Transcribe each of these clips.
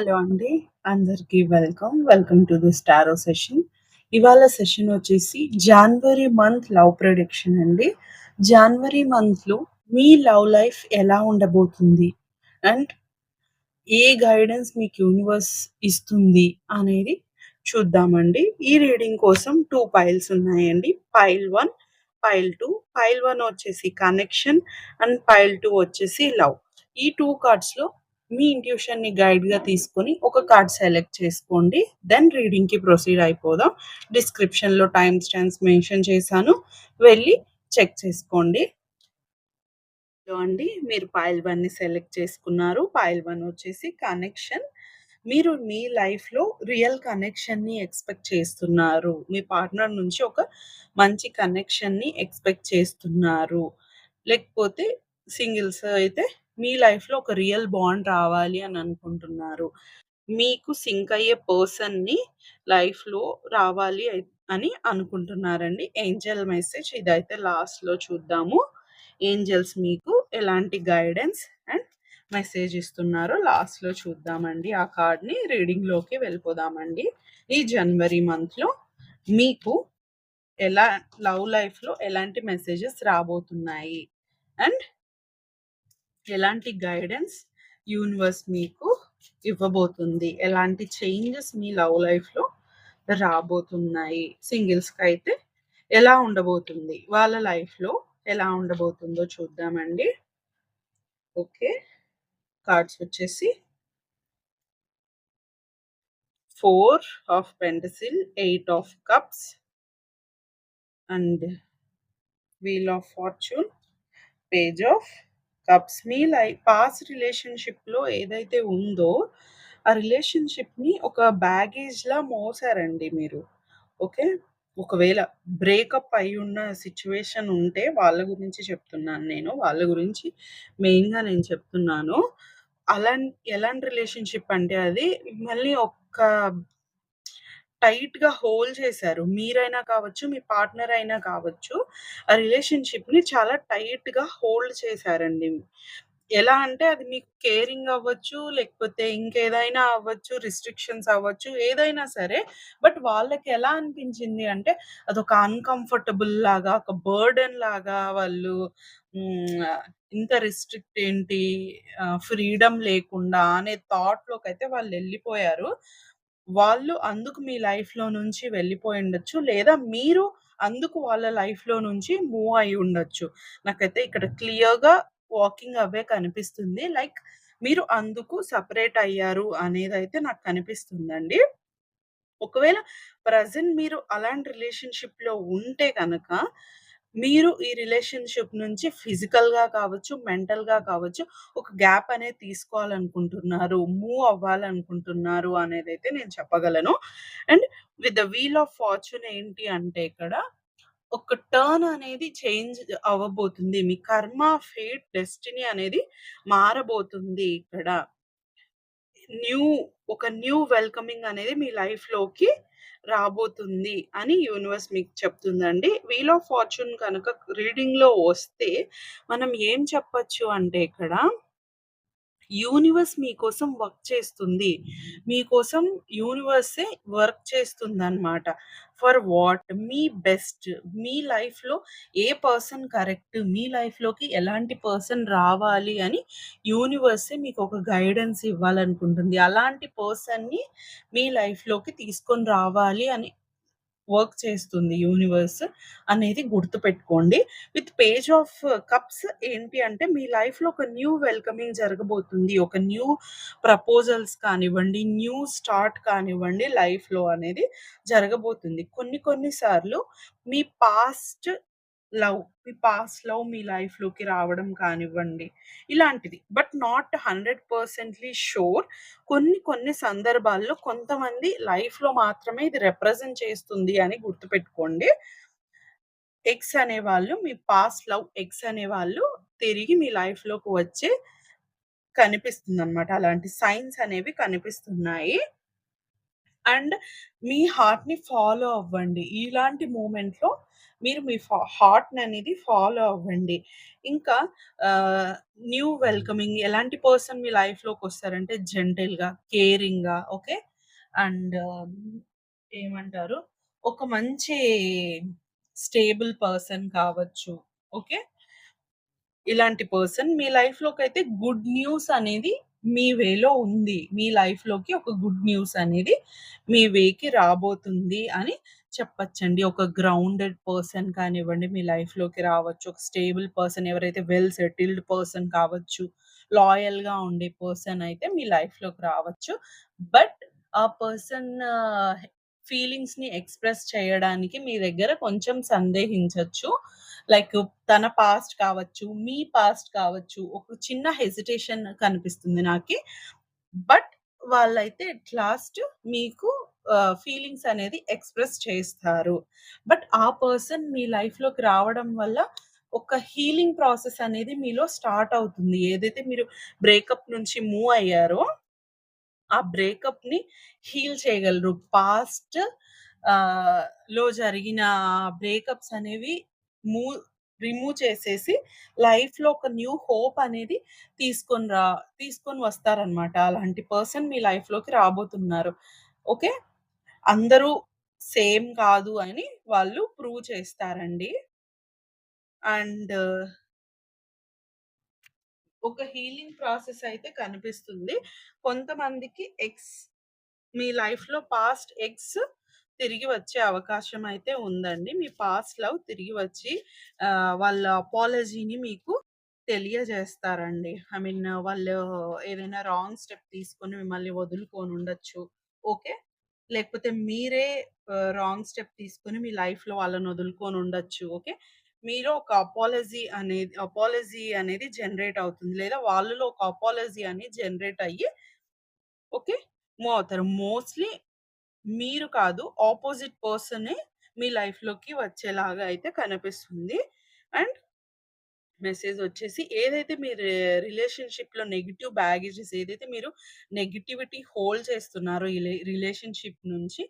Hello అండి. అందరికి welcome. Welcome to the స్టారో సెషన్. ఇవాళ సెషన్ వచ్చేసి జనవరి మంత్ లవ్ ప్రొడిక్షన్ అండి. జనవరి మంత్‌లో మీ లవ్ లైఫ్ ఎలా ఉండబోతుంది? అండ్ ఏ గైడెన్స్ మీకు యూనివర్స్ ఇస్తుంది అనేది చూద్దామండి. ఈ రీడింగ్ కోసం టూ పైల్స్ ఉన్నాయండి. Pile one pile two pile one వచ్చేసి కనెక్షన్ అండ్ పైల్ టూ వచ్చేసి లవ్. ఈ టూ కార్డ్స్‌లో మీ ఇంట్యూషన్‌ని గైడ్‌గా తీసుకొని ఒక కార్డ్ సెలెక్ట్ చేసుకోండి. దెన్ రీడింగ్‌కి ప్రొసీడ్ అయిపోదాం. డిస్క్రిప్షన్‌లో టైమ్ స్టాంప్స్ మెన్షన్ చేశాను. వెళ్ళి చెక్ చేసుకోండి. అండి మీరు పైల్ 1ని సెలెక్ట్ చేసుకున్నారు. పాయల్ వన్ వచ్చేసి కనెక్షన్. మీరు మీ లైఫ్‌లో రియల్ కనెక్షన్‌ని ఎక్స్‌పెక్ట్ చేస్తున్నారు. మీ పార్ట్నర్ నుంచి ఒక మంచి కనెక్షన్‌ని ఎక్స్‌పెక్ట్ చేస్తున్నారు. లేకపోతే సింగిల్స్ అయితే మీ లైఫ్‌లో ఒక రియల్ బాండ్ రావాలి అని అనుకుంటున్నారు. మీకు సింక్ అయ్యే పర్సన్‌ని లైఫ్‌లో రావాలి అని అనుకుంటున్నారండి. ఏంజెల్ మెసేజ్ ఇదైతే లాస్ట్‌లో చూద్దాము. ఏంజెల్స్ మీకు ఎలాంటి గైడెన్స్ అండ్ మెసేజ్ ఇస్తున్నారో లాస్ట్‌లో చూద్దామండి. ఆ కార్డ్‌ని రీడింగ్‌లోకి వెళ్ళిపోదామండి. ఈ జనవరి మంత్‌లో మీకు ఎలా లవ్ లైఫ్‌లో ఎలాంటి మెసేజెస్ రాబోతున్నాయి? అండ్ ఎలాంటి గైడెన్స్ యూనివర్స్ మీకు ఇవ్వబోతుంది? ఎలాంటి చేంజెస్ మీ లవ్ లైఫ్‌లో రాబోతున్నాయి? సింగిల్స్కి అయితే ఎలా ఉండబోతుంది? వాళ్ళ లైఫ్‌లో ఎలా ఉండబోతుందో చూద్దామండి. ఓకే. కార్డ్స్ వచ్చేసి four of pentacle, eight of cups and wheel of fortune, page of cups. Me life past రిలేషన్‌షిప్‌లో ఏదైతే ఉందో, ఆ రిలేషన్‌షిప్‌ని ఒక బ్యాగేజ్‌లా మోసారండి మీరు. ఓకే. ఒకవేళ బ్రేకప్ అయి ఉన్న సిచ్యువేషన్ ఉంటే వాళ్ళ గురించి చెప్తున్నాను నేను. వాళ్ళ గురించి మెయిన్‌గా నేను చెప్తున్నాను. అలా ఎలాంటి రిలేషన్‌షిప్ అంటే అది మళ్ళీ ఒక్క టైట్గా హోల్డ్ చేశారు. మీరైనా కావచ్చు, మీ పార్ట్నర్ అయినా కావచ్చు. ఆ రిలేషన్షిప్ని చాలా టైట్గా హోల్డ్ చేశారండి. ఎలా అంటే అది మీకు కేరింగ్ అవ్వచ్చు, లేకపోతే ఇంకేదైనా అవ్వచ్చు, రిస్ట్రిక్షన్స్ అవ్వచ్చు, ఏదైనా సరే. బట్ వాళ్ళకి ఎలా అనిపించింది అంటే అదొక అన్‌కంఫర్టబుల్ లాగా, ఒక బర్డెన్ లాగా వాళ్ళు ఇంత రిస్ట్రిక్ట్ ఏంటి? ఫ్రీడమ్ లేకుండా అనే థాట్లోకి అయితే వాళ్ళు వెళ్ళిపోయారు వాళ్ళు అందుకు మీ లైఫ్‌లో నుంచి వెళ్ళిపోయుండొచ్చు. లేదా మీరు అందుకు వాళ్ళ లైఫ్‌లో నుంచి మూవ్ అయ్యి ఉండొచ్చు. నాకైతే ఇక్కడ క్లియర్‌గా వాకింగ్ అవే కనిపిస్తుంది. లైక్ మీరు అందుకు సెపరేట్ అయ్యారు అనేదైతే నాకు కనిపిస్తుందండి. ఒకవేళ ప్రెజెంట్ మీరు అలాంటి రిలేషన్‌షిప్‌లో ఉంటే గనక, మీరు ఈ రిలేషన్‌షిప్ నుంచి ఫిజికల్‌గా కావచ్చు, మెంటల్‌గా కావచ్చు, ఒక గ్యాప్ అనేది తీసుకోవాలనుకుంటున్నారు. మూవ్ అవ్వాలనుకుంటున్నారు అనేది అయితే నేను చెప్పగలను. And with the wheel of fortune ఏంటి అంటే ఇక్కడ ఒక టర్న్ అనేది చేంజ్ అవ్వబోతుంది. మీ కర్మ, ఫేట్, డెస్టినీ అనేది మారబోతుంది ఇక్కడ. న్యూ ఒక న్యూ వెల్కమింగ్ అనేది మీ లైఫ్‌లోకి రాబోతుంది అని యూనివర్స్ మీకు చెప్తుందండి. వీల్ ఆఫ్ ఫార్చ్యూన్ కనుక రీడింగ్‌లో వస్తే మనం ఏం చెప్పొచ్చు అంటే ఇక్కడ యూనివర్స్ మీకోసం వర్క్ చేస్తుంది. మీకోసం యూనివర్సే వర్క్ చేస్తుంది అనమాట ఫర్ వాట్? మీ బెస్ట్. మీ లైఫ్‌లో ఏ పర్సన్ కరెక్ట్? మీ లైఫ్‌లోకి ఎలాంటి పర్సన్ రావాలి అని యూనివర్సే మీకు ఒక గైడెన్స్ ఇవ్వాలనుకుంటుంది. అలాంటి పర్సన్‌ని మీ లైఫ్‌లోకి తీసుకొని రావాలి అని వర్క్ చేస్తుంది యూనివర్స్ అనేది గుర్తుపెట్టుకోండి. విత్ పేజ్ ఆఫ్ కప్స్ ఏంటి అంటే మీ లైఫ్‌లో ఒక న్యూ వెల్కమింగ్ జరగబోతుంది. ఒక న్యూ ప్రపోజల్స్ కానివ్వండి, న్యూ స్టార్ట్ కానివ్వండి లైఫ్‌లో అనేది జరగబోతుంది. కొన్ని కొన్నిసార్లు మీ పాస్ట్ లవ్, మీ పాస్ట్ లవ్ మీ లైఫ్‌లోకి రావడం కానివ్వండి, ఇలాంటిది. But not hundred percently sure కొన్ని కొన్ని సందర్భాల్లో కొంతమంది లైఫ్‌లో మాత్రమే ఇది రిప్రజెంట్ చేస్తుంది అని గుర్తుపెట్టుకోండి. ఎక్స్ అనేవాళ్ళు మీ పాస్ట్ లవ్ ఎక్స్ అనేవాళ్ళు తిరిగి మీ లైఫ్‌లోకి కనిపిస్తుంది అనమాట అలాంటి సైన్స్ అనేవి కనిపిస్తున్నాయి. అండ్ మీ హార్ట్‌ని ఫాలో అవ్వండి. ఇలాంటి మూమెంట్‌లో మీరు మీ ఫా హార్ట్‌ననేది ఫాలో అవ్వండి. ఇంకా న్యూ వెల్కమింగ్ ఎలాంటి పర్సన్ మీ లైఫ్‌లోకొస్తారంటే జెంటిల్‌గా, కేరింగ్‌గా ఓకే. అండ్ ఏమంటారు? ఒక మంచి స్టేబుల్ పర్సన్ కావచ్చు. ఓకే. ఇలాంటి పర్సన్ మీ లైఫ్‌లోకైతే గుడ్ న్యూస్ అనేది మీ వేలో ఉంది. మీ లైఫ్‌లోకి ఒక గుడ్ న్యూస్ అనేది మీ వేకి రాబోతుంది అని చెప్పచ్చండి ఒక గ్రౌండెడ్ పర్సన్ కానివ్వండి, మీ లైఫ్‌లోకి రావచ్చు. ఒక స్టేబుల్ పర్సన్ ఎవరైతే వెల్ సెటిల్డ్ పర్సన్ కావచ్చు. లాయల్‌గా ఉండే పర్సన్ అయితే మీ లైఫ్‌లోకి రావచ్చు. బట్ ఆ పర్సన్ ఫీలింగ్స్‌ని ఎక్స్‌ప్రెస్ చేయడానికి మీ దగ్గర కొంచెం సందేహించవచ్చు లైక్ తన పాస్ట్ కావచ్చు, మీ పాస్ట్ కావచ్చు. ఒక చిన్న హెసిటేషన్ కనిపిస్తుంది నాకి. బట్ వాళ్ళైతే ఎట్ లాస్ట్ మీకు ఫీలింగ్స్ అనేది ఎక్స్‌ప్రెస్ చేస్తారు. బట్ ఆ పర్సన్ మీ లైఫ్‌లోకి రావడం వల్ల ఒక హీలింగ్ ప్రాసెస్ అనేది మీలో స్టార్ట్ అవుతుంది. ఏదైతే మీరు బ్రేకప్ నుంచి మూవ్ అయ్యారో ఆ బ్రేకప్‌ని హీల్ చేయగలరు. పాస్ట్లో జరిగిన బ్రేకప్స్ అనేవి మూవ్ రిమూవ్ చేసేసి లైఫ్‌లో ఒక న్యూ హోప్ అనేది తీసుకొని రా తీసుకొని వస్తారనమాట. అలాంటి పర్సన్ మీ లైఫ్‌లోకి రాబోతున్నారు. ఓకే. అందరూ సేమ్ కాదు అని వాళ్ళు ప్రూవ్ చేస్తారండి. అండ్ ఒక హీలింగ్ ప్రాసెస్ అయితే కనిపిస్తుంది. కొంతమందికి ఎక్స్ మీ లైఫ్‌లో పాస్ట్ ఎక్స్ తిరిగి వచ్చే అవకాశం అయితే ఉందండి. మీ పాస్ట్ లవ్ తిరిగి వచ్చి వాళ్ళ అపాలజీని మీకు తెలియజేస్తారండి. ఐ మీన్ వాళ్ళు ఏదైనా రాంగ్ స్టెప్ తీసుకొని మిమ్మల్ని వదులుకొని ఉండొచ్చు. ఓకే. లేకపోతే మీరే రాంగ్ స్టెప్ తీసుకొని మీ లైఫ్‌లో వాళ్ళని వదులుకొని ఉండొచ్చు. ఓకే. మీలో ఒక అపాలజీ అనేది అపాలజీ అనేది జనరేట్ అవుతుంది. లేదా వాళ్ళలో ఒక అపాలజీ అనేది జనరేట్ అయ్యి ఓకే. మూవ్ అవుతారు. మోస్ట్‌లీ మీరు కాదు ఆపోజిట్ పర్సనే మీ లైఫ్‌లోకి వచ్చేలాగా అయితే కనిపిస్తుంది. అండ్ మెసేజ్ వచ్చేసి ఏదైతే మీ రిలేషన్‌షిప్‌లో నెగిటివ్ బ్యాగేజెస్ ఏదైతే మీరు నెగటివిటీ హోల్డ్ చేస్తున్నారో రిలేషన్‌షిప్ నుంచి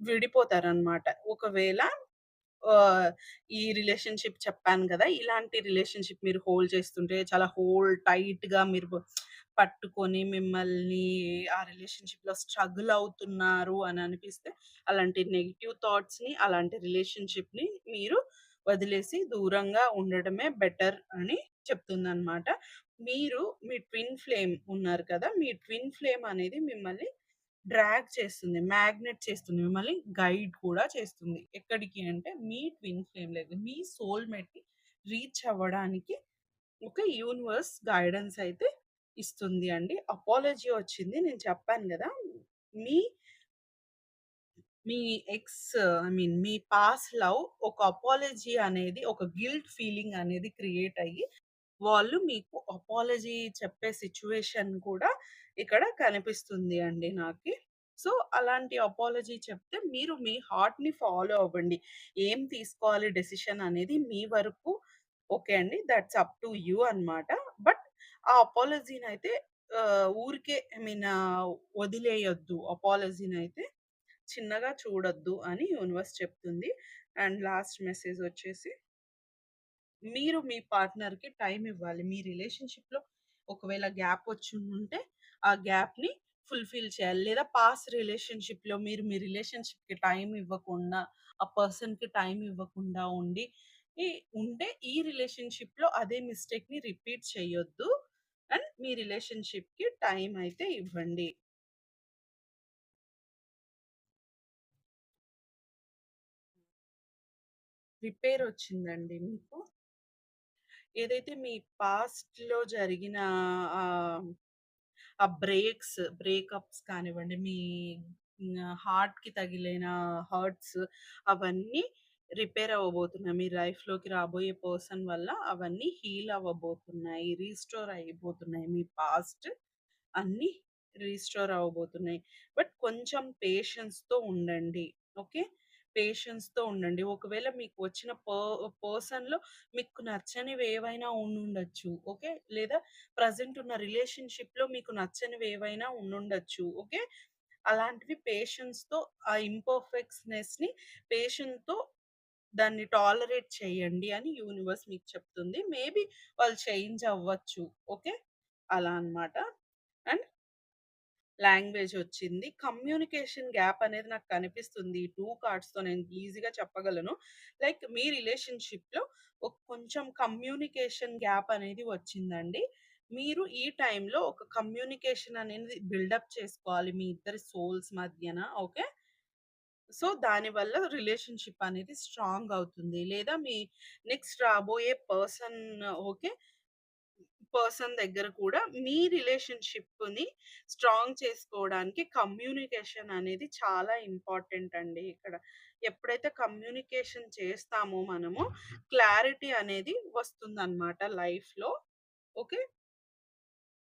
విడిపోతారనమాట. ఒకవేళ ఈ రిలేషన్‌షిప్ చెప్పాను కదా ఇలాంటి రిలేషన్‌షిప్ మీరు హోల్డ్ చేస్తుంటే చాలా హోల్డ్ టైట్‌గా మీరు పట్టుకొని మిమ్మల్ని ఆ రిలేషన్‌షిప్‌లో స్ట్రగుల్ అవుతున్నారు అని అనిపిస్తే అలాంటి నెగెటివ్ థాట్స్‌ని, అలాంటి రిలేషన్‌షిప్‌ని మీరు వదిలేసి దూరంగా ఉండడమే బెటర్ అని చెప్తుంది అనమాట మీరు మీ ట్విన్ ఫ్లేమ్ ఉన్నారు కదా! మీ ట్విన్ ఫ్లేమ్ అనేది మిమ్మల్ని డ్రాగ్ చేస్తుంది. మ్యాగ్నెట్ చేస్తుంది. మిమ్మల్ని గైడ్ కూడా చేస్తుంది. ఎక్కడికి అంటే మీ ట్విన్ ఫ్లేమ్ లేదు. మీ సోల్‌మేట్‌ని రీచ్ అవ్వడానికి ఒక యూనివర్స్ గైడెన్స్ అయితే ఇస్తుంది అండి. అపాలజీ వచ్చింది. నేను చెప్పాను కదా మీ మీ ఎక్స్ ఐ మీన్ మీ పాస్ లవ్ ఒక అపాలజీ అనేది ఒక గిల్ట్ ఫీలింగ్ అనేది క్రియేట్ అయ్యి వాళ్ళు మీకు అపాలజీ చెప్పే సిచ్యువేషన్ కూడా ఇక్కడ కనిపిస్తుంది అండి నాకు సో, అలాంటి అపాలజీ చెప్తే మీరు మీ హార్ట్‌ని ఫాలో అవ్వండి. ఏం తీసుకోవాలి డెసిషన్ అనేది మీ వరకు ఓకే అండి. దట్స్ అప్ టు యూ అన్నమాట. బట్ ఆ అపాలజీని అయితే ఊరికే ఐ మీన్ వదిలేయొద్దు అపాలజీని అయితే చిన్నగా చూడొద్దు అని యూనివర్స్ చెప్తుంది. అండ్ లాస్ట్ మెసేజ్ వచ్చేసి మీరు మీ పార్ట్నర్‌కి టైం ఇవ్వాలి. మీ రిలేషన్‌షిప్‌లో ఒకవేళ గ్యాప్ వచ్చి ఉంటే ఆ గ్యాప్‌ని ఫుల్‌ఫిల్ చేయాలి. లేదా పాస్ట్ రిలేషన్‌షిప్‌లో మీరు మీ రిలేషన్‌షిప్‌కి టైం ఇవ్వకుండా, ఆ పర్సన్‌కి టైం ఇవ్వకుండా ఉండి ఈ ఉంటే ఈ రిలేషన్‌షిప్‌లో అదే మిస్టేక్‌ని రిపీట్ చేయొద్దు. అండ్ మీ రిలేషన్‌షిప్‌కి టైం అయితే ఇవ్వండి. రిపేర్ వచ్చిందండి మీకు? ఏదైతే మీ పాస్ట్‌లో జరిగిన ఆ బ్రేక్స్, బ్రేకప్స్ కానివ్వండి, మీ హార్ట్‌కి తగిలిన హర్ట్స్ అవన్నీ రిపేర్ అవ్వబోతున్నాయి. మీ లైఫ్‌లోకి రాబోయే పర్సన్ వల్ల అవన్నీ హీల్ అవ్వబోతున్నాయి. రీస్టోర్ అయిపోతున్నాయి. మీ పాస్ట్ అన్నీ రీస్టోర్ అవ్వబోతున్నాయి. బట్ కొంచెం పేషెన్స్‌తో ఉండండి. ఓకే. పేషెన్స్‌తో ఉండండి. ఒకవేళ మీకు వచ్చిన పర్ పర్సన్‌లో మీకు నచ్చనివి ఏవైనా ఉండుండొచ్చు. ఓకే. లేదా ప్రజెంట్ ఉన్న రిలేషన్‌షిప్‌లో మీకు నచ్చనివి ఏవైనా ఉండుండొచ్చు. ఓకే. అలాంటివి పేషెన్స్‌తో ఆ ఇంపర్ఫెక్ట్‌నెస్‌ని పేషెన్స్‌తో దాన్ని టాలరేట్ చేయండి అని యూనివర్స్ మీకు చెప్తుంది. మేబీ వాళ్ళు చేంజ్ అవ్వచ్చు. ఓకే. అలా అన్నమాట. లాంగ్వేజ్ వచ్చింది. కమ్యూనికేషన్ గ్యాప్ అనేది నాకు కనిపిస్తుంది. ఈ 2 కార్డ్స్‌తో నేను ఈజీగా చెప్పగలను. లైక్ మీ రిలేషన్‌షిప్‌లో ఒక కొంచెం కమ్యూనికేషన్ గ్యాప్ అనేది వచ్చిందండి. మీరు ఈ టైంలో ఒక కమ్యూనికేషన్ అనేది బిల్డప్ చేసుకోవాలి మీ ఇద్దరి సోల్స్ మధ్యన. ఓకే. సో, దానివల్ల రిలేషన్‌షిప్ అనేది స్ట్రాంగ్ అవుతుంది. లేదా మీ నెక్స్ట్ రాబోయే పర్సన్ ఓకే. పర్సన్ దగ్గర కూడా మీ రిలేషన్‌షిప్‌ని స్ట్రాంగ్ చేసుకోవడానికి కమ్యూనికేషన్ అనేది చాలా ఇంపార్టెంట్ అండి ఇక్కడ. ఎప్పుడైతే కమ్యూనికేషన్ చేస్తామో మనము క్లారిటీ అనేది వస్తుందన్నమాట లైఫ్‌లో. ఓకే.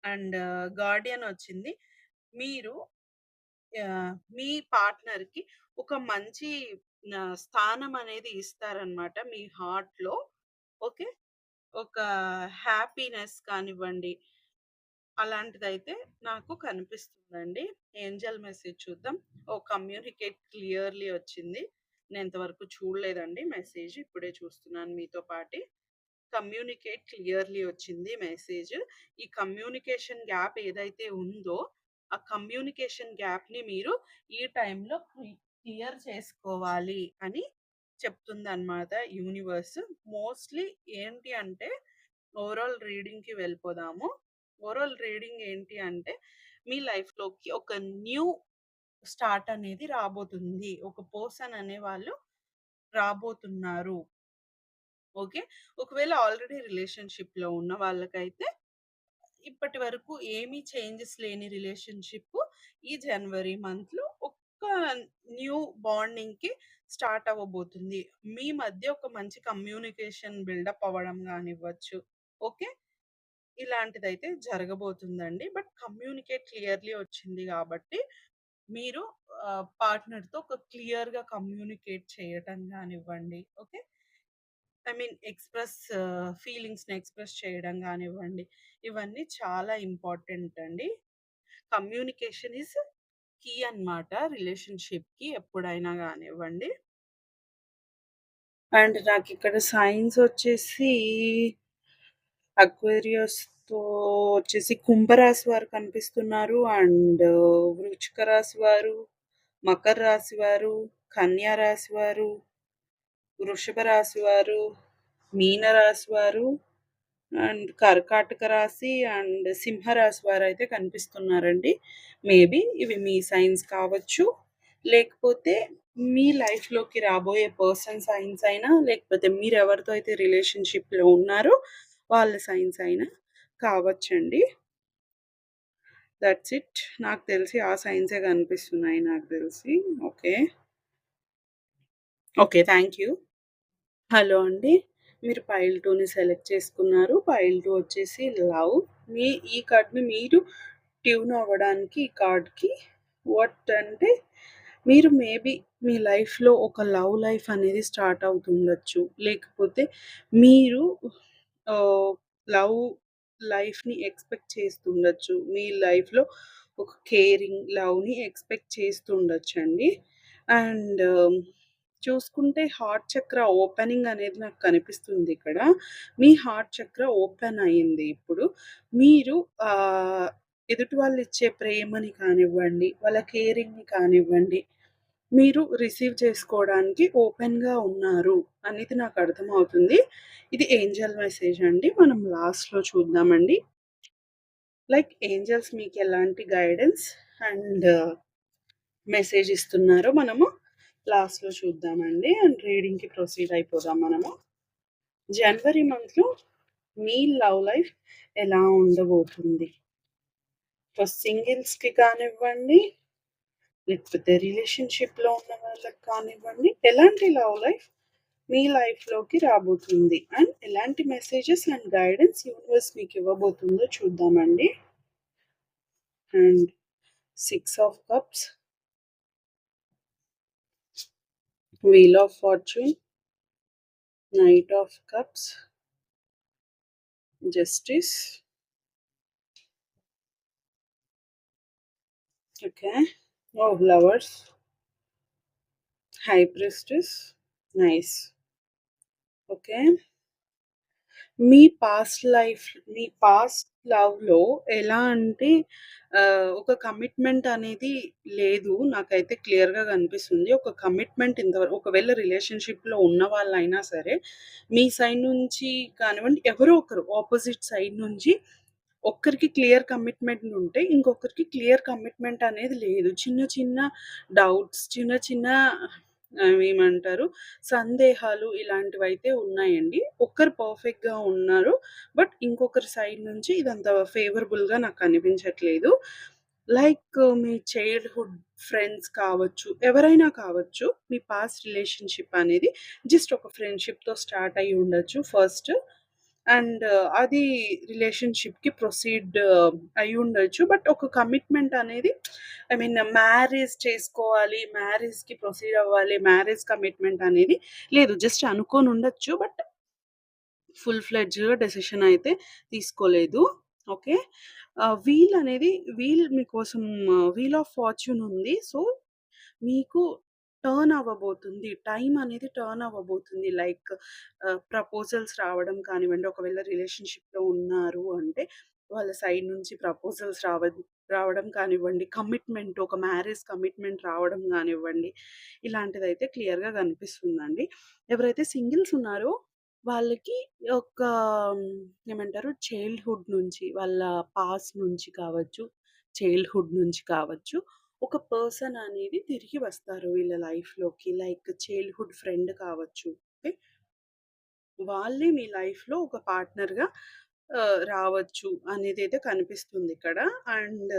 అండ్ గార్డియన్ వచ్చింది. మీరు మీ పార్ట్నర్‌కి ఒక మంచి స్థానం అనేది ఇస్తారనమాట మీ హార్ట్‌లో. ఓకే. ఒక హ్యాపీనెస్ కానివ్వండి. అలాంటిదైతే నాకు కనిపిస్తుందండి. ఏంజెల్ మెసేజ్ చూద్దాం. ఓ కమ్యూనికేట్ క్లియర్‌లీ వచ్చింది. నేను ఇంతవరకు చూడలేదండి మెసేజ్. ఇప్పుడే చూస్తున్నాను మీతో పాటి. కమ్యూనికేట్ క్లియర్‌లీ వచ్చింది మెసేజ్. ఈ కమ్యూనికేషన్ గ్యాప్ ఏదైతే ఉందో, ఆ కమ్యూనికేషన్ గ్యాప్‌ని మీరు ఈ టైంలో క్లియర్ చేసుకోవాలి అని చెప్తుంది అనమాట యూనివర్స్. మోస్ట్‌లీ ఏంటి అంటే ఓవరాల్ రీడింగ్‌కి వెళ్ళిపోదాము. ఓవరాల్ రీడింగ్ ఏంటి అంటే మీ లైఫ్‌లోకి ఒక న్యూ స్టార్ట్ అనేది రాబోతుంది. ఒక పర్సన్ అనేవాళ్ళు రాబోతున్నారు. ఓకే. ఒకవేళ ఆల్రెడీ రిలేషన్‌షిప్‌లో ఉన్న వాళ్ళకైతే ఇప్పటి వరకు ఏమీ చేంజెస్ లేని రిలేషన్‌షిప్ ఈ జనవరి మంత్‌లో ఒక్క న్యూ బాండింగ్‌కి స్టార్ట్ అవ్వబోతుంది. మీ మధ్య ఒక మంచి కమ్యూనికేషన్ బిల్డప్ అవ్వడం కానివ్వచ్చు ఓకే. ఇలాంటిదైతే జరగబోతుందండి. బట్ కమ్యూనికేట్ క్లియర్‌లీ వచ్చింది కాబట్టి మీరు పార్ట్నర్‌తో ఒక క్లియర్‌గా కమ్యూనికేట్ చేయటం కానివ్వండి ఓకే. ఐ మీన్ ఎక్స్‌ప్రెస్ ఫీలింగ్స్‌ని ఎక్స్‌ప్రెస్ చేయడం కానివ్వండి ఇవన్నీ చాలా ఇంపార్టెంట్ అండి. కమ్యూనికేషన్ ఈస్ కీ అన్నమాట రిలేషన్‌షిప్‌కి ఎప్పుడైనా కానివ్వండి అండ్ నాకు ఇక్కడ సైన్స్ వచ్చేసి అక్వేరియస్‌తో వచ్చేసి కుంభరాశి వారు కనిపిస్తున్నారు. అండ్ వృచ్చిక రాశి వారు, మకర రాశి వారు, కన్యా రాశి వారు, వృషభ రాశి వారు, మీన రాశి వారు, అండ్ కర్కాటక రాశి అండ్ సింహరాశి అయితే కనిపిస్తున్నారండి. మేబీ ఇవి మీ సైన్స్ కావచ్చు. లేకపోతే మీ లైఫ్‌లోకి రాబోయే పర్సన్ సైన్స్ అయినా, లేకపోతే మీరు ఎవరితో అయితే రిలేషన్‌షిప్‌లో ఉన్నారో వాళ్ళ సైన్స్ అయినా కావచ్చండి. That's it. నాకు తెలిసి ఆ సైన్సే కనిపిస్తున్నాయి నాకు తెలిసి. Okay. Okay. Thank you. Hello అండి. మీరు పైల్ టూని సెలెక్ట్ చేసుకున్నారు. పైల్ టూ వచ్చేసి లవ్. మీ ఈ కార్డ్‌ని మీరు ట్యూన్ అవ్వడానికి ఈ కార్డ్‌కి వాట్ అంటే మీరు మేబీ మీ లైఫ్‌లో ఒక లవ్ లైఫ్ అనేది స్టార్ట్ అవుతుండొచ్చు. లేకపోతే మీరు లవ్ లైఫ్‌ని ఎక్స్‌పెక్ట్ చేస్తుండొచ్చు. మీ లైఫ్‌లో ఒక కేరింగ్, లవ్‌ని ఎక్స్‌పెక్ట్ చేస్తుండొచ్చండి. అండ్ చూసుకుంటే హార్ట్ చక్ర ఓపెనింగ్ అనేది నాకు కనిపిస్తుంది ఇక్కడ. మీ హార్ట్ చక్ర ఓపెన్ అయింది ఇప్పుడు. మీరు ఎదుటి వాళ్ళు ఇచ్చే ప్రేమని కానివ్వండి, వాళ్ళ కేరింగ్‌ని కానివ్వండి, మీరు రిసీవ్ చేసుకోవడానికి ఓపెన్‌గా ఉన్నారు అనేది నాకు అర్థమవుతుంది. ఇది ఏంజెల్ మెసేజ్ అండి. మనం లాస్ట్‌లో చూద్దామండి. లైక్ ఏంజెల్స్ మీకు ఎలాంటి గైడెన్స్ అండ్ మెసేజ్ ఇస్తున్నారో మనము లాస్ట్‌లో చూద్దామండి. అండ్ రీడింగ్‌కి ప్రొసీడ్ అయిపోదాం మనము. జనవరి మంత్‌లో మీ లవ్ లైఫ్ ఎలా ఉండబోతుంది? ఫస్ట్ సింగిల్స్‌కి కానివ్వండి, లేకపోతే రిలేషన్‌షిప్‌లో ఉన్న వాళ్ళకి కానివ్వండి, ఎలాంటి లవ్ లైఫ్ మీ లైఫ్‌లోకి రాబోతుంది? అండ్ ఎలాంటి మెసేజెస్ అండ్ గైడెన్స్ యూనివర్స్ మీకు ఇవ్వబోతుందో చూద్దామండి. And six of cups. Wheel of Fortune, Knight of Cups, Justice. Okay. Oh, Lovers. High Priestess. Nice. Okay. Me past life, me past లవ్‌లో ఎలా అంటే ఆహ్, ఒక కమిట్మెంట్ అనేది లేదు. నాకైతే క్లియర్‌గా కనిపిస్తుంది. ఒక కమిట్మెంట్ ఇంతవరకు ఒకవేళ రిలేషన్‌షిప్‌లో ఉన్న వాళ్ళైనా సరే, మీ సైడ్ నుంచి కానివ్వండి, ఎవరో ఒకరు ఆపోజిట్ సైడ్ నుంచి ఒక్కరికి క్లియర్ కమిట్మెంట్ ఉంటే, ఇంకొకరికి క్లియర్ కమిట్మెంట్ అనేది లేదు. చిన్న చిన్న డౌట్స్, చిన్న చిన్న ఏమంటారు సందేహాలు ఇలాంటివైతే ఉన్నాయండి. ఒక్కరు పర్ఫెక్ట్‌గా ఉన్నారు. బట్ ఇంకొకరి సైడ్ నుంచి ఇదంత ఫేవరబుల్‌గా నాకు కనిపించట్లేదు. లైక్ మీ చైల్డ్‌హుడ్ ఫ్రెండ్స్ కావచ్చు, ఎవరైనా కావచ్చు. మీ పాస్ట్ రిలేషన్‌షిప్ అనేది జస్ట్ ఒక ఫ్రెండ్‌షిప్‌తో స్టార్ట్ అయ్యి ఉండొచ్చు ఫస్ట్. అండ్ అది రిలేషన్‌షిప్‌కి ప్రొసీడ్ అయి ఉండొచ్చు బట్ ఒక కమిట్మెంట్ అనేది ఐ మీన్ మ్యారేజ్ చేసుకోవాలి, మ్యారేజ్‌కి ప్రొసీడ్ అవ్వాలి, మ్యారేజ్ కమిట్మెంట్ అనేది లేదు. జస్ట్ అనుకోని ఉండొచ్చు. బట్ ఫుల్ ఫ్లెడ్జ్గా డెసిషన్ అయితే తీసుకోలేదు. ఓకే. వీల్ అనేది వీల్ మీకోసం వీల్ ఆఫ్ ఫార్చ్యూన్ ఉంది. సో, మీకు టర్న్ అవ్వబోతుంది. టైం అనేది టర్న్ అవ్వబోతుంది. లైక్ ప్రపోజల్స్ రావడం కానివ్వండి, ఒకవేళ రిలేషన్‌షిప్‌లో ఉన్నారు అంటే, వాళ్ళ సైడ్ నుంచి ప్రపోజల్స్ రావ రావడం కానివ్వండి, కమిట్మెంట్ ఒక మ్యారేజ్ కమిట్మెంట్ రావడం కానివ్వండి ఇలాంటిదైతే క్లియర్‌గా కనిపిస్తుందండి. ఎవరైతే సింగిల్స్ ఉన్నారో వాళ్ళకి ఒక ఏమంటారు చైల్డ్‌హుడ్ నుంచి వాళ్ళ పాస్ నుంచి కావచ్చు, చైల్డ్‌హుడ్ నుంచి కావచ్చు, ఒక పర్సన్ అనేది తిరిగి వస్తారు వీళ్ళ లైఫ్‌లోకి. లైక్ చైల్డ్‌హుడ్ ఫ్రెండ్ కావచ్చు. ఓకే. వాళ్ళే మీ లైఫ్‌లో ఒక పార్ట్నర్‌గా రావచ్చు అనేది అయితే కనిపిస్తుంది ఇక్కడ and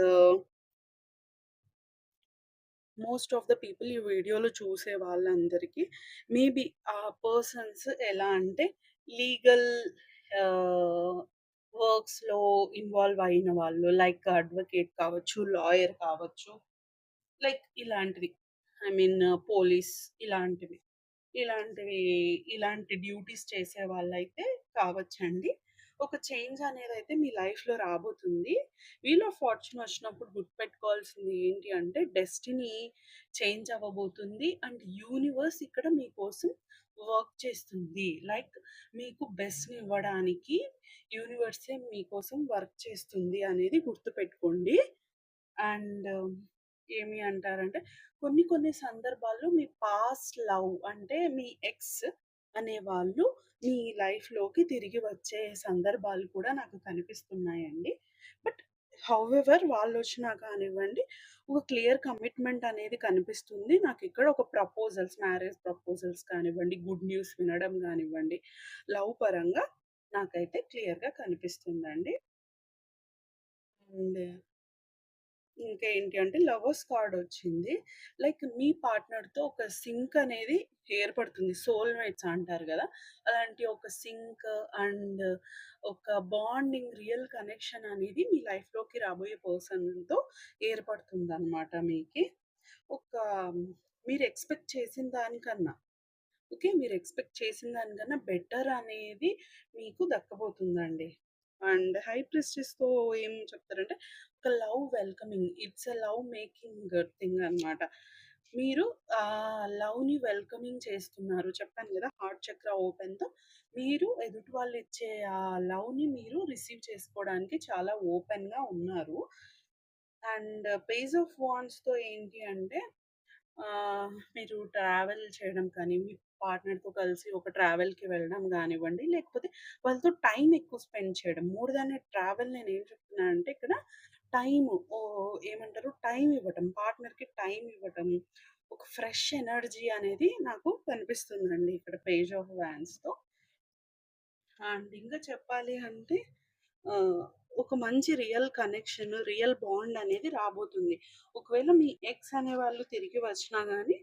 most of the people ఈ వీడియోలో చూసే వాళ్ళందరికీ మేబీ ఆ పర్సన్స్ ఎలా అంటే లీగల్ వర్క్స్‌లో ఇన్వాల్వ్ అయిన వాళ్ళు లైక్ అడ్వకేట్ కావచ్చు, లాయర్ కావచ్చు. లైక్ ఇలాంటివి. ఐ మీన్ పోలీస్ ఇలాంటివి. ఇలాంటివి ఇలాంటి డ్యూటీస్ చేసే వాళ్ళైతే కావచ్చండి. ఒక చేంజ్ అనేది అయితే మీ లైఫ్‌లో రాబోతుంది. వీల్ ఆఫ్ ఫార్చ్యూన్ వచ్చినప్పుడు గుర్తుపెట్టుకోవాల్సింది ఏంటి అంటే డెస్టినీ చేంజ్ అవ్వబోతుంది. అండ్ యూనివర్స్ ఇక్కడ మీకోసం వర్క్ చేస్తుంది. లైక్ మీకు బెస్ట్‌ని ఇవ్వడానికి యూనివర్సే మీకోసం వర్క్ చేస్తుంది అనేది గుర్తుపెట్టుకోండి. అండ్ ఏమి అంటారంటే కొన్ని కొన్ని సందర్భాల్లో మీ పాస్ట్ లవ్ అంటే మీ ఎక్స్ అనేవాళ్ళు మీ లైఫ్‌లోకి తిరిగి వచ్చే సందర్భాలు కూడా నాకు కనిపిస్తున్నాయండి. బట్ హౌఎవర్ వాళ్ళొచ్చినా కానివ్వండి, ఒక క్లియర్ కమిట్మెంట్ అనేది కనిపిస్తుంది. నాకు ఇక్కడ ఒక ప్రపోజల్స్, మ్యారేజ్ ప్రపోజల్స్ కానివ్వండి, గుడ్ న్యూస్ వినడం కానివ్వండి లవ్ పరంగా నాకైతే క్లియర్‌గా కనిపిస్తుందండి. అండ్ ఇంకా ఏంటి అంటే లవర్స్ కార్డ్ వచ్చింది. లైక్ మీ పార్ట్నర్‌తో ఒక సింక్ అనేది ఏర్పడుతుంది. సోల్‌మేట్స్ అంటారు కదా అలాంటి ఒక సింక్ అండ్ ఒక బాండింగ్ రియల్ కనెక్షన్ అనేది మీ లైఫ్‌లోకి రాబోయే పర్సన్‌తో ఏర్పడుతుంది అనమాట మీకు ఒక మీరు ఎక్స్‌పెక్ట్ చేసిన దానికన్నా ఓకే. మీరు ఎక్స్‌పెక్ట్ చేసిన దానికన్నా బెటర్ అనేది మీకు దక్కబోతుందండి. అండ్ హై ప్రెస్టిస్తో ఏం చెప్తారంటే ఒక love welcoming. It's a love making thing అనమాట. మీరు ఆ లవ్‌ని వెల్కమింగ్ చేస్తున్నారు. చెప్పాను కదా హార్ట్ చక్ర ఓపెన్‌తో మీరు ఎదుటి వాళ్ళు ఇచ్చే ఆ లవ్‌ని మీరు రిసీవ్ చేసుకోవడానికి చాలా ఓపెన్‌గా ఉన్నారు. అండ్ పేజ్ ఆఫ్ వాండ్స్‌తో ఏంటి అంటే మీరు ట్రావెల్ చేయడం కానీ, మీ పార్ట్నర్‌తో కలిసి ఒక ట్రావెల్‌కి వెళ్ళడం కానివ్వండి లేకపోతే వాళ్ళతో టైం ఎక్కువ స్పెండ్ చేయడం. మోర్ దాన్ నేను ఏం చెప్తున్నాను అంటే ఇక్కడ టైం ఓ ఏమంటారు టైం ఇవ్వటం. పార్ట్నర్‌కి టైం ఇవ్వటం. ఒక ఫ్రెష్ ఎనర్జీ అనేది నాకు కనిపిస్తుందండి ఇక్కడ పేజ్ ఆఫ్ వ్యాన్స్తో అండ్ ఇంకా చెప్పాలి అంటే ఒక మంచి రియల్ కనెక్షన్, రియల్ బాండ్ అనేది రాబోతుంది. ఒకవేళ మీ ఎక్స్ అనేవాళ్ళు తిరిగి వచ్చినా కానీ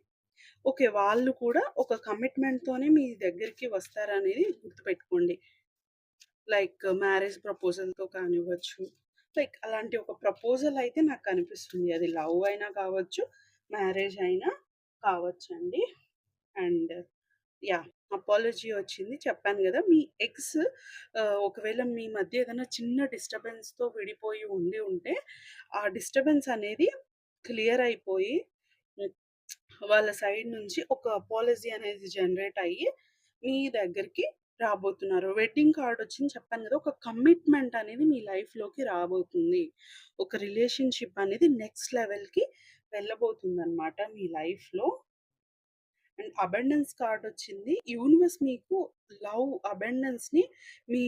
ఓకే. వాళ్ళు కూడా ఒక కమిట్మెంట్‌తోనే మీ దగ్గరికి వస్తారనేది గుర్తుపెట్టుకోండి. లైక్ మ్యారేజ్ ప్రపోజల్‌తో కానివ్వచ్చు. లైక్ అలాంటి ఒక ప్రపోజల్ అయితే నాకు కనిపిస్తుంది. అది లవ్ అయినా కావచ్చు, మ్యారేజ్ అయినా కావచ్చు అండి అండ్ యా అపాలజీ వచ్చింది. చెప్పాను కదా మీ ఎక్స్ ఒకవేళ మీ మధ్య ఏదైనా చిన్న డిస్టర్బెన్స్‌తో విడిపోయి ఉండి ఉంటే, ఆ డిస్టర్బెన్స్ అనేది క్లియర్ అయిపోయి వాళ్ళ సైడ్ నుంచి ఒక అపాలజీ అనేది జనరేట్ అయ్యి మీ దగ్గరికి రాబోతున్నారు. వెడ్డింగ్ కార్డ్ వచ్చింది చెప్పాను కదా! ఒక కమిట్మెంట్ అనేది మీ లైఫ్‌లోకి రాబోతుంది. ఒక రిలేషన్‌షిప్ అనేది నెక్స్ట్ లెవెల్‌కి వెళ్ళబోతుంది అనమాట మీ లైఫ్‌లో. అండ్ అబెండెన్స్ కార్డ్ వచ్చింది. యూనివర్స్ మీకు లవ్ అబెండెన్స్ని మీ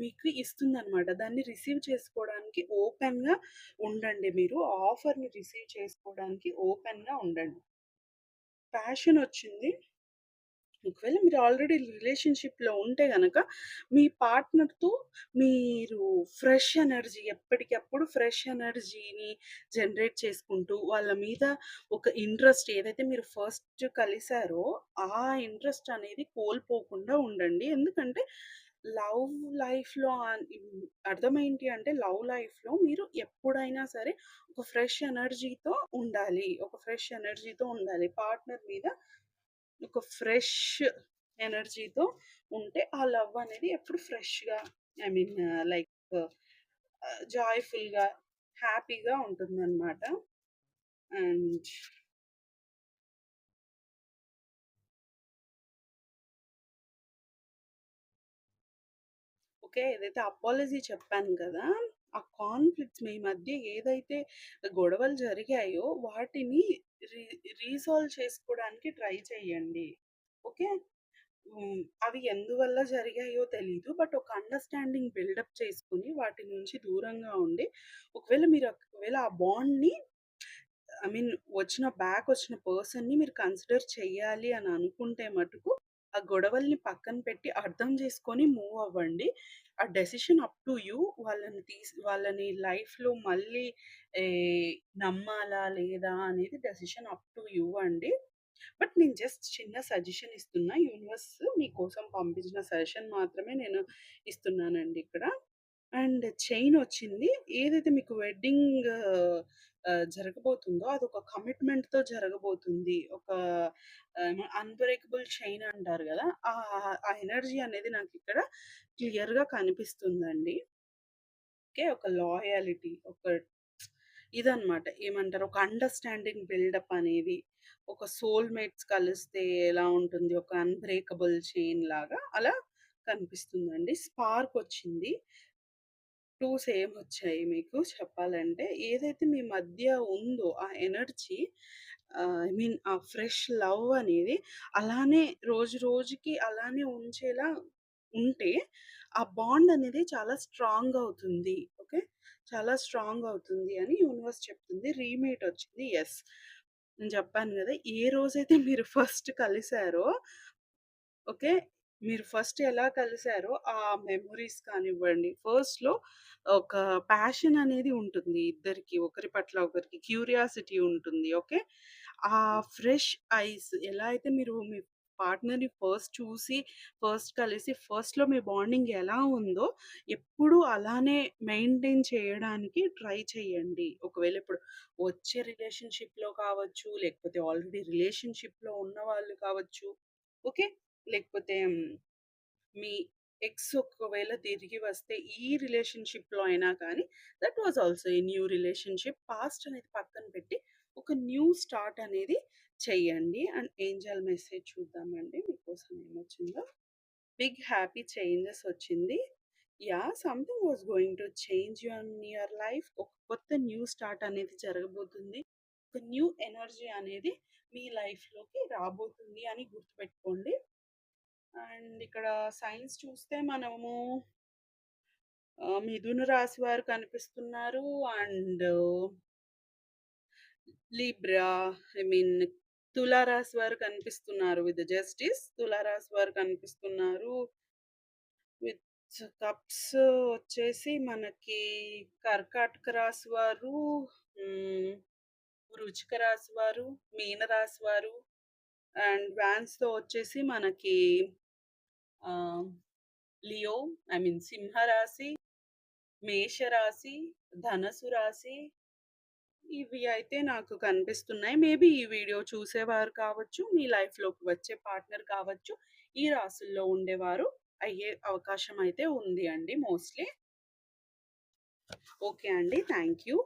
మీకు ఇస్తుంది అనమాట దాన్ని రిసీవ్ చేసుకోవడానికి ఓపెన్‌గా ఉండండి మీరు. ఆఫర్‌ని రిసీవ్ చేసుకోవడానికి ఓపెన్‌గా ఉండండి. ప్యాషన్ వచ్చింది. ఒకవేళ మీరు ఆల్రెడీ రిలేషన్‌షిప్‌లో ఉంటే కనుక మీ పార్ట్నర్‌తో మీరు ఫ్రెష్ ఎనర్జీ ఎప్పటికప్పుడు ఫ్రెష్ ఎనర్జీని జనరేట్ చేసుకుంటూ వాళ్ళ మీద ఒక ఇంట్రెస్ట్ ఏదైతే మీరు ఫస్ట్ కలిశారో ఆ ఇంట్రెస్ట్ అనేది కోల్పోకుండా ఉండండి. ఎందుకంటే లవ్ లైఫ్‌లో అర్థం ఏంటి అంటే లవ్ లైఫ్‌లో మీరు ఎప్పుడైనా సరే ఒక ఫ్రెష్ ఎనర్జీతో ఉండాలి. ఒక ఫ్రెష్ ఎనర్జీతో ఉండాలి. పార్ట్నర్ మీద ఒక ఫ్రెష్ ఎనర్జీతో ఉంటే ఆ లవ్ అనేది ఎప్పుడు ఫ్రెష్‌గా ఐ మీన్ లైక్ జాయ్‌ఫుల్‌గా, హ్యాపీగా ఉంటుందనమాట. And okay. ఏదైతే అపాలజీ చెప్పాను కదా! ఆ కాన్‌ఫ్లిక్ట్స్ మీ మధ్య ఏదైతే గొడవలు జరిగాయో వాటిని రీ రీసాల్వ్ చేసుకోవడానికి ట్రై చేయండి. ఓకే. అవి ఎందువల్ల జరిగాయో తెలీదు. బట్ ఒక అండర్‌స్టాండింగ్ బిల్డప్ చేసుకుని వాటి నుంచి దూరంగా ఉండి ఒకవేళ మీరు ఒకవేళ ఆ బాండ్‌ని ఐ మీన్ వచ్చిన బ్యాక్ వచ్చిన పర్సన్‌ని మీరు కన్సిడర్ చేయాలి అని అనుకుంటే మటుకు, ఆ గొడవల్ని పక్కన పెట్టి అర్థం చేసుకొని మూవ్ అవ్వండి. ఆ డెసిషన్ అప్ టు యూ. వాళ్ళని తీసి వాళ్ళని లైఫ్‌లో మళ్ళీ నమ్మాలా? లేదా? అనేది డెసిషన్ అప్ టు యూ అండి. బట్ నేను జస్ట్ చిన్న సజెషన్ ఇస్తున్నా. యూనివర్స్ మీకోసం పంపించిన సజెషన్ మాత్రమే నేను ఇస్తున్నానండి ఇక్కడ. అండ్ చైన్ వచ్చింది. ఏదైతే మీకు వెడ్డింగ్ జరగబోతుందో అది ఒక కమిట్మెంట్ కమిట్మెంట్‌తో జరగబోతుంది. ఒక అన్‌బ్రేకబుల్ చైన్ అంటారు కదా ఆ ఎనర్జీ అనేది నాకు ఇక్కడ క్లియర్‌గా కనిపిస్తుందండి. ఓకే. ఒక లాయాలిటీ ఒక ఇదనమాట. ఏమంటారు? ఒక అండర్‌స్టాండింగ్ బిల్డప్ అనేది. ఒక సోల్‌మేట్స్ కలిస్తే ఎలా ఉంటుంది? ఒక అన్‌బ్రేకబుల్ చైన్ లాగా అలా కనిపిస్తుందండి. స్పార్క్ వచ్చింది. టూ సేమ్ వచ్చాయి మీకు చెప్పాలంటే. ఏదైతే మీ మధ్య ఉందో ఆ ఎనర్జీ ఐ మీన్ ఆ ఫ్రెష్ లవ్ అనేది అలానే రోజు రోజుకి అలానే ఉంచేలా ఉంటే, ఆ బాండ్ అనేది చాలా స్ట్రాంగ్ అవుతుంది. ఓకే. చాలా స్ట్రాంగ్ అవుతుంది అని యూనివర్స్ చెప్తుంది. రీమేట్ వచ్చింది. ఎస్ నేను చెప్పాను కదా ఏ రోజైతే మీరు ఫస్ట్ కలిశారో ఓకే. మీరు ఫస్ట్ ఎలా కలిశారో ఆ మెమరీస్ కానివ్వండి, ఫస్ట్‌లో ఒక ప్యాషన్ అనేది ఉంటుంది ఇద్దరికీ. ఒకరి పట్ల ఒకరికి క్యూరియాసిటీ ఉంటుంది. ఓకే. ఆ ఫ్రెష్ ఐస్ ఎలా అయితే మీరు మీ పార్ట్నర్‌ని ఫస్ట్ చూసి, ఫస్ట్ కలిసి, ఫస్ట్‌లో మీ బాండింగ్ ఎలా ఉందో, ఎప్పుడు అలానే మెయింటైన్ చేయడానికి ట్రై చేయండి. ఒకవేళ ఇప్పుడు వచ్చే రిలేషన్‌షిప్‌లో కావచ్చు, లేకపోతే ఆల్రెడీ రిలేషన్‌షిప్‌లో ఉన్న వాళ్ళు కావచ్చు. ఓకే. లేకపోతే మీ ఎక్స్ ఒకవేళ తిరిగి వస్తే ఈ రిలేషన్‌షిప్‌లో అయినా కానీ that was also a new relationship. Past అనేది పక్కన పెట్టి ఒక న్యూ స్టార్ట్ అనేది చెయ్యండి. అండ్ ఏంజెల్ మెసేజ్ చూద్దామండి మీకోసం ఏమొచ్చిందో. బిగ్ హ్యాపీ చేంజెస్ వచ్చింది. Yeah something was going to change in your life. ఒక కొత్త న్యూ స్టార్ట్ అనేది జరగబోతుంది. ఒక న్యూ ఎనర్జీ అనేది మీ లైఫ్‌లోకి రాబోతుంది అని గుర్తుపెట్టుకోండి. అండ్ ఇక్కడ సైన్స్ చూస్తే మనము మిథున రాశి వారు కనిపిస్తున్నారు. అండ్ లిబ్రా ఐ మీన్ తులారాశి వారు కనిపిస్తున్నారు విత్ జస్టిస్. తులారాశి వారు కనిపిస్తున్నారు. విత్ కప్స్ వచ్చేసి మనకి కర్కాటక రాశి వారు, రుచిక రాశి వారు, మీన రాశి వారు అండ్ వ్యాన్స్తో వచ్చేసి మనకి లియో ఐ మీన్ సింహ రాశి, మేషరాశి, ధనసు రాశి ఇవి అయితే నాకు కనిపిస్తున్నాయి. మేబీ ఈ వీడియో చూసేవారు కావచ్చు, మీ లైఫ్‌లోకి వచ్చే పార్ట్నర్ కావచ్చు, ఈ రాసుల్లో ఉండేవారు అయ్యే అవకాశం అయితే ఉంది అండి మోస్ట్‌లీ. ఓకే అండి. Thank you.